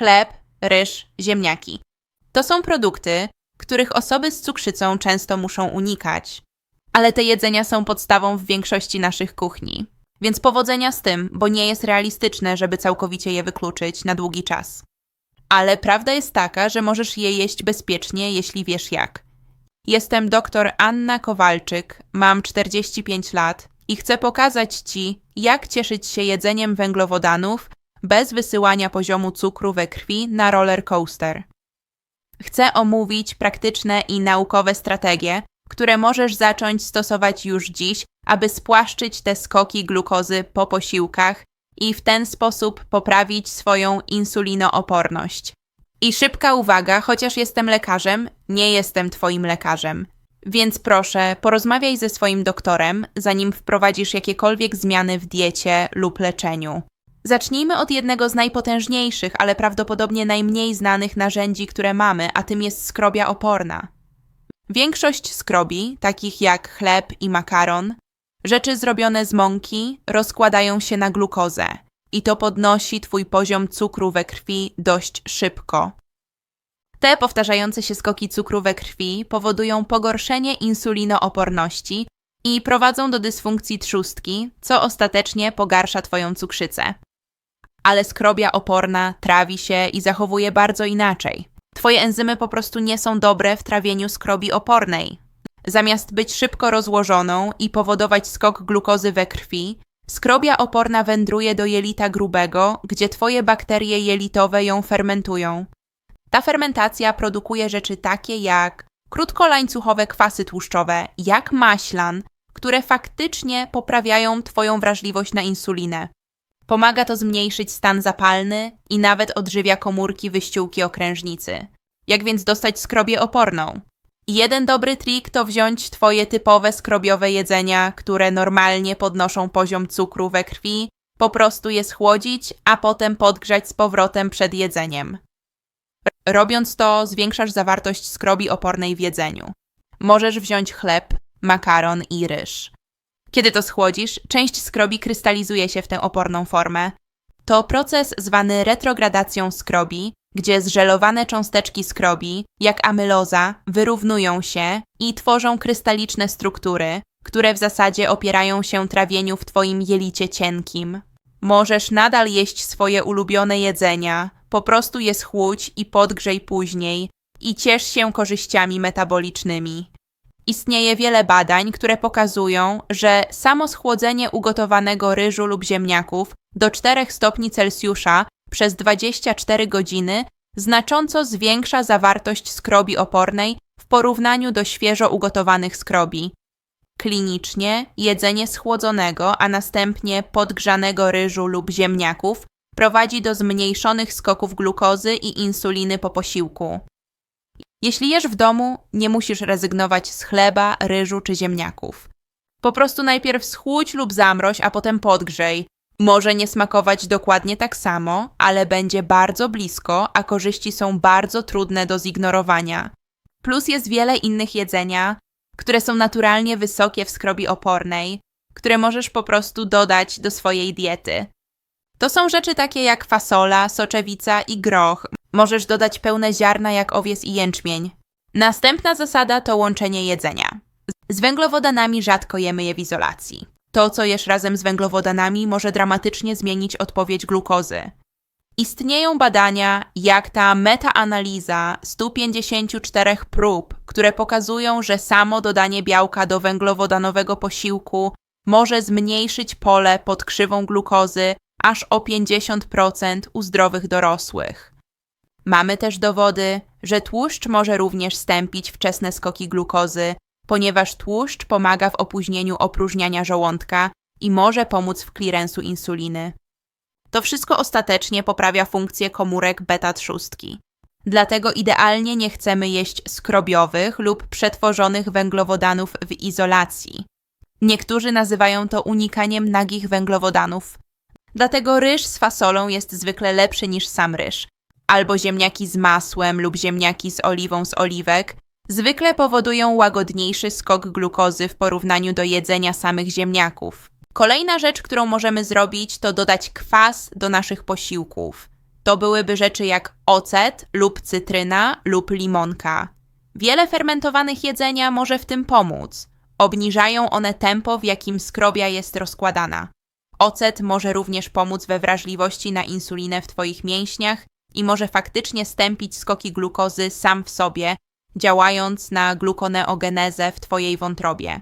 chleb, ryż, ziemniaki. To są produkty, których osoby z cukrzycą często muszą unikać. Ale te jedzenia są podstawą w większości naszych kuchni. Więc powodzenia z tym, bo nie jest realistyczne, żeby całkowicie je wykluczyć na długi czas. Ale prawda jest taka, że możesz je jeść bezpiecznie, jeśli wiesz jak. Jestem dr Anna Kowalczyk, mam 45 lat i chcę pokazać Ci, jak cieszyć się jedzeniem węglowodanów bez wysyłania poziomu cukru we krwi na roller coaster. Chcę omówić praktyczne i naukowe strategie, które możesz zacząć stosować już dziś, aby spłaszczyć te skoki glukozy po posiłkach i w ten sposób poprawić swoją insulinooporność. I szybka uwaga, chociaż jestem lekarzem, nie jestem Twoim lekarzem. Więc proszę, porozmawiaj ze swoim doktorem, zanim wprowadzisz jakiekolwiek zmiany w diecie lub leczeniu. Zacznijmy od jednego z najpotężniejszych, ale prawdopodobnie najmniej znanych narzędzi, które mamy, a tym jest skrobia oporna. Większość skrobi, takich jak chleb i makaron, rzeczy zrobione z mąki, rozkładają się na glukozę i to podnosi Twój poziom cukru we krwi dość szybko. Te powtarzające się skoki cukru we krwi powodują pogorszenie insulinooporności i prowadzą do dysfunkcji trzustki, co ostatecznie pogarsza Twoją cukrzycę. Ale skrobia oporna trawi się i zachowuje bardzo inaczej. Twoje enzymy po prostu nie są dobre w trawieniu skrobi opornej. Zamiast być szybko rozłożoną i powodować skok glukozy we krwi, skrobia oporna wędruje do jelita grubego, gdzie Twoje bakterie jelitowe ją fermentują. Ta fermentacja produkuje rzeczy takie jak krótkolańcuchowe kwasy tłuszczowe, jak maślan, które faktycznie poprawiają Twoją wrażliwość na insulinę. Pomaga to zmniejszyć stan zapalny i nawet odżywia komórki wyściółki okrężnicy. Jak więc dostać skrobię oporną? Jeden dobry trik to wziąć Twoje typowe skrobiowe jedzenia, które normalnie podnoszą poziom cukru we krwi, po prostu je schłodzić, a potem podgrzać z powrotem przed jedzeniem. Robiąc to, zwiększasz zawartość skrobi opornej w jedzeniu. Możesz wziąć chleb, makaron i ryż. Kiedy to schłodzisz, część skrobi krystalizuje się w tę oporną formę. To proces zwany retrogradacją skrobi, gdzie zżelowane cząsteczki skrobi, jak amyloza, wyrównują się i tworzą krystaliczne struktury, które w zasadzie opierają się trawieniu w Twoim jelicie cienkim. Możesz nadal jeść swoje ulubione jedzenia, po prostu je schłódź i podgrzej później i ciesz się korzyściami metabolicznymi. Istnieje wiele badań, które pokazują, że samo schłodzenie ugotowanego ryżu lub ziemniaków do 4 stopni Celsjusza przez 24 godziny znacząco zwiększa zawartość skrobi opornej w porównaniu do świeżo ugotowanych skrobi. Klinicznie jedzenie schłodzonego, a następnie podgrzanego ryżu lub ziemniaków prowadzi do zmniejszonych skoków glukozy i insuliny po posiłku. Jeśli jesz w domu, nie musisz rezygnować z chleba, ryżu czy ziemniaków. Po prostu najpierw schłódź lub zamroź, a potem podgrzej. Może nie smakować dokładnie tak samo, ale będzie bardzo blisko, a korzyści są bardzo trudne do zignorowania. Plus jest wiele innych jedzenia, które są naturalnie wysokie w skrobi opornej, które możesz po prostu dodać do swojej diety. To są rzeczy takie jak fasola, soczewica i groch. Możesz dodać pełne ziarna jak owies i jęczmień. Następna zasada to łączenie jedzenia. Z węglowodanami rzadko jemy je w izolacji. To, co jesz razem z węglowodanami, może dramatycznie zmienić odpowiedź glukozy. Istnieją badania, jak ta metaanaliza 154 prób, które pokazują, że samo dodanie białka do węglowodanowego posiłku może zmniejszyć pole pod krzywą glukozy aż o 50% u zdrowych dorosłych. Mamy też dowody, że tłuszcz może również stępić wczesne skoki glukozy, ponieważ tłuszcz pomaga w opóźnieniu opróżniania żołądka i może pomóc w klirensu insuliny. To wszystko ostatecznie poprawia funkcję komórek beta-trzustki. Dlatego idealnie nie chcemy jeść skrobiowych lub przetworzonych węglowodanów w izolacji. Niektórzy nazywają to unikaniem nagich węglowodanów, Dlatego ryż z fasolą jest zwykle lepszy niż sam ryż. Albo ziemniaki z masłem lub ziemniaki z oliwą z oliwek zwykle powodują łagodniejszy skok glukozy w porównaniu do jedzenia samych ziemniaków. Kolejna rzecz, którą możemy zrobić, to dodać kwas do naszych posiłków. To byłyby rzeczy jak ocet lub cytryna lub limonka. Wiele fermentowanych jedzenia może w tym pomóc. Obniżają one tempo, w jakim skrobia jest rozkładana. Ocet może również pomóc we wrażliwości na insulinę w Twoich mięśniach i może faktycznie stępić skoki glukozy sam w sobie, działając na glukoneogenezę w Twojej wątrobie.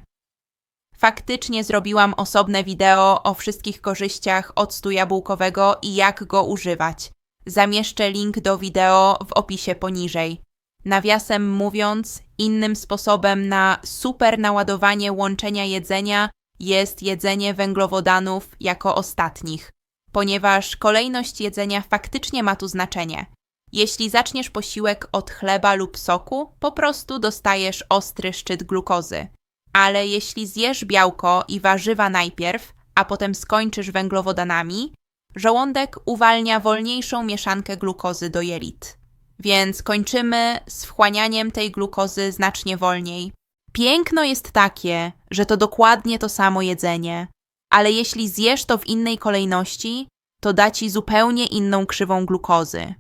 Faktycznie zrobiłam osobne wideo o wszystkich korzyściach octu jabłkowego i jak go używać. Zamieszczę link do wideo w opisie poniżej. Nawiasem mówiąc, innym sposobem na super naładowanie łączenia jedzenia jest jedzenie węglowodanów jako ostatnich, ponieważ kolejność jedzenia faktycznie ma tu znaczenie. Jeśli zaczniesz posiłek od chleba lub soku, po prostu dostajesz ostry szczyt glukozy. Ale jeśli zjesz białko i warzywa najpierw, a potem skończysz węglowodanami, żołądek uwalnia wolniejszą mieszankę glukozy do jelit. Więc kończymy z wchłanianiem tej glukozy znacznie wolniej. Piękno jest takie, że to dokładnie to samo jedzenie, ale jeśli zjesz to w innej kolejności, to da ci zupełnie inną krzywą glukozy.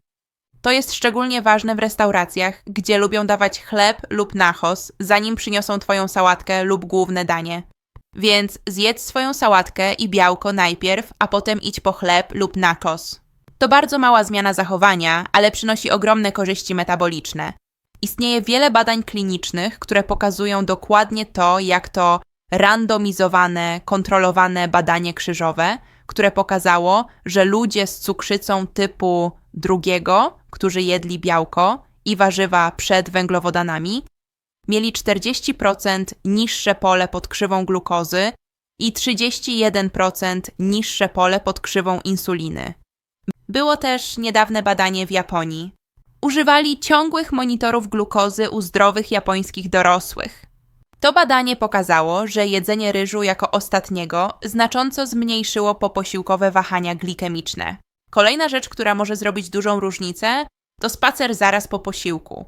To jest szczególnie ważne w restauracjach, gdzie lubią dawać chleb lub nachos, zanim przyniosą twoją sałatkę lub główne danie. Więc zjedz swoją sałatkę i białko najpierw, a potem idź po chleb lub nachos. To bardzo mała zmiana zachowania, ale przynosi ogromne korzyści metaboliczne. Istnieje wiele badań klinicznych, które pokazują dokładnie to, jak to randomizowane, kontrolowane badanie krzyżowe, które pokazało, że ludzie z cukrzycą typu drugiego, którzy jedli białko i warzywa przed węglowodanami, mieli 40% niższe pole pod krzywą glukozy i 31% niższe pole pod krzywą insuliny. Było też niedawne badanie w Japonii. Używali ciągłych monitorów glukozy u zdrowych japońskich dorosłych. To badanie pokazało, że jedzenie ryżu jako ostatniego znacząco zmniejszyło poposiłkowe wahania glikemiczne. Kolejna rzecz, która może zrobić dużą różnicę, to spacer zaraz po posiłku.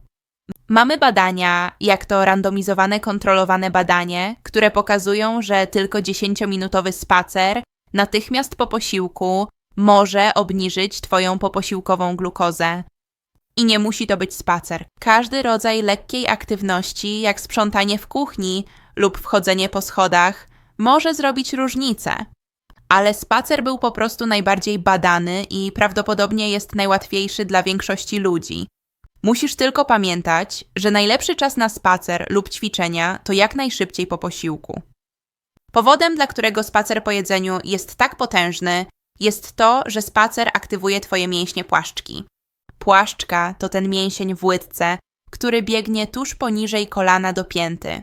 Mamy badania, jak to randomizowane, kontrolowane badanie, które pokazują, że tylko 10-minutowy spacer natychmiast po posiłku może obniżyć Twoją poposiłkową glukozę. I nie musi to być spacer. Każdy rodzaj lekkiej aktywności, jak sprzątanie w kuchni lub wchodzenie po schodach, może zrobić różnicę. Ale spacer był po prostu najbardziej badany i prawdopodobnie jest najłatwiejszy dla większości ludzi. Musisz tylko pamiętać, że najlepszy czas na spacer lub ćwiczenia to jak najszybciej po posiłku. Powodem, dla którego spacer po jedzeniu jest tak potężny, jest to, że spacer aktywuje Twoje mięśnie płaszczki. Płaszczka to ten mięsień w łydce, który biegnie tuż poniżej kolana do pięty.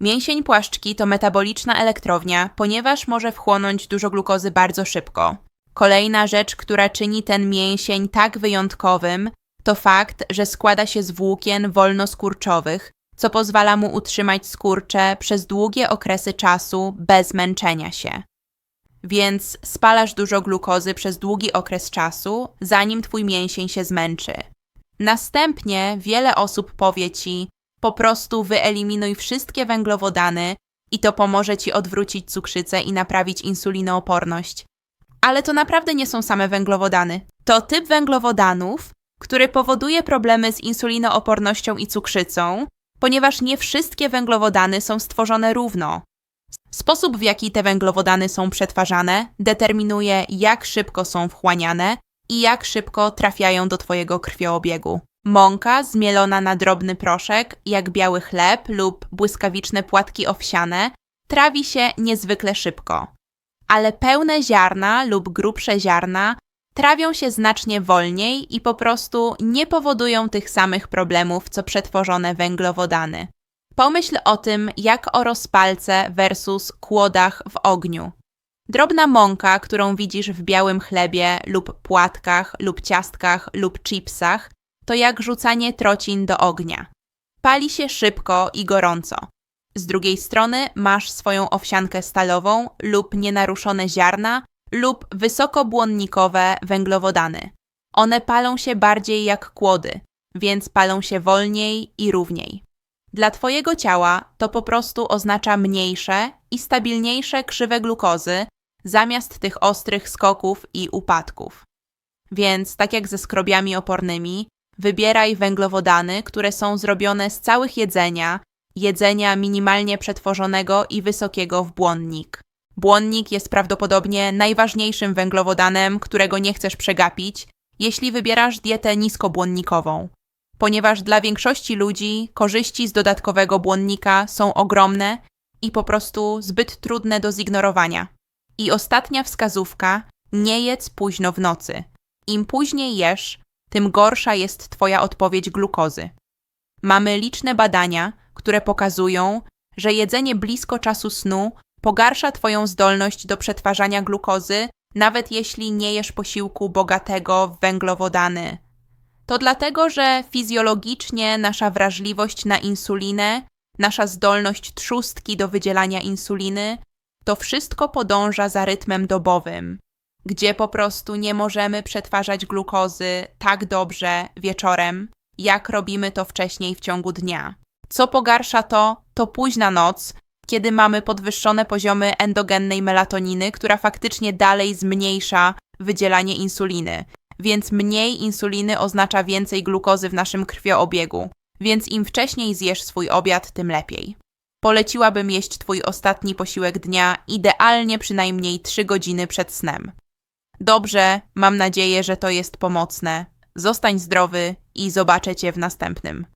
Mięsień płaszczki to metaboliczna elektrownia, ponieważ może wchłonąć dużo glukozy bardzo szybko. Kolejna rzecz, która czyni ten mięsień tak wyjątkowym, to fakt, że składa się z włókien wolnoskurczowych, co pozwala mu utrzymać skurcze przez długie okresy czasu bez męczenia się. Więc spalasz dużo glukozy przez długi okres czasu, zanim twój mięsień się zmęczy. Następnie wiele osób powie ci: po prostu wyeliminuj wszystkie węglowodany i to pomoże ci odwrócić cukrzycę i naprawić insulinooporność. Ale to naprawdę nie są same węglowodany. To typ węglowodanów, który powoduje problemy z insulinoopornością i cukrzycą, ponieważ nie wszystkie węglowodany są stworzone równo. Sposób, w jaki te węglowodany są przetwarzane, determinuje, jak szybko są wchłaniane i jak szybko trafiają do Twojego krwioobiegu. Mąka zmielona na drobny proszek, jak biały chleb lub błyskawiczne płatki owsiane, trawi się niezwykle szybko. Ale pełne ziarna lub grubsze ziarna trawią się znacznie wolniej i po prostu nie powodują tych samych problemów, co przetworzone węglowodany. Pomyśl o tym, jak o rozpalce versus kłodach w ogniu. Drobna mąka, którą widzisz w białym chlebie lub płatkach lub ciastkach lub chipsach, to jak rzucanie trocin do ognia. Pali się szybko i gorąco. Z drugiej strony masz swoją owsiankę stalową lub nienaruszone ziarna lub wysokobłonnikowe węglowodany. One palą się bardziej jak kłody, więc palą się wolniej i równiej. Dla Twojego ciała to po prostu oznacza mniejsze i stabilniejsze krzywe glukozy zamiast tych ostrych skoków i upadków. Więc, tak jak ze skrobiami opornymi, wybieraj węglowodany, które są zrobione z całych jedzenia, jedzenia minimalnie przetworzonego i wysokiego w błonnik. Błonnik jest prawdopodobnie najważniejszym węglowodanem, którego nie chcesz przegapić, jeśli wybierasz dietę niskobłonnikową. Ponieważ dla większości ludzi korzyści z dodatkowego błonnika są ogromne i po prostu zbyt trudne do zignorowania. I ostatnia wskazówka: nie jedz późno w nocy. Im później jesz, tym gorsza jest Twoja odpowiedź glukozy. Mamy liczne badania, które pokazują, że jedzenie blisko czasu snu pogarsza Twoją zdolność do przetwarzania glukozy, nawet jeśli nie jesz posiłku bogatego w węglowodany. To dlatego, że fizjologicznie nasza wrażliwość na insulinę, nasza zdolność trzustki do wydzielania insuliny, to wszystko podąża za rytmem dobowym, gdzie po prostu nie możemy przetwarzać glukozy tak dobrze wieczorem, jak robimy to wcześniej w ciągu dnia. Co pogarsza to, to późna noc, kiedy mamy podwyższone poziomy endogennej melatoniny, która faktycznie dalej zmniejsza wydzielanie insuliny. Więc mniej insuliny oznacza więcej glukozy w naszym krwioobiegu. Więc im wcześniej zjesz swój obiad, tym lepiej. Poleciłabym jeść Twój ostatni posiłek dnia idealnie przynajmniej 3 godziny przed snem. Dobrze, mam nadzieję, że to jest pomocne. Zostań zdrowy i zobaczę Cię w następnym.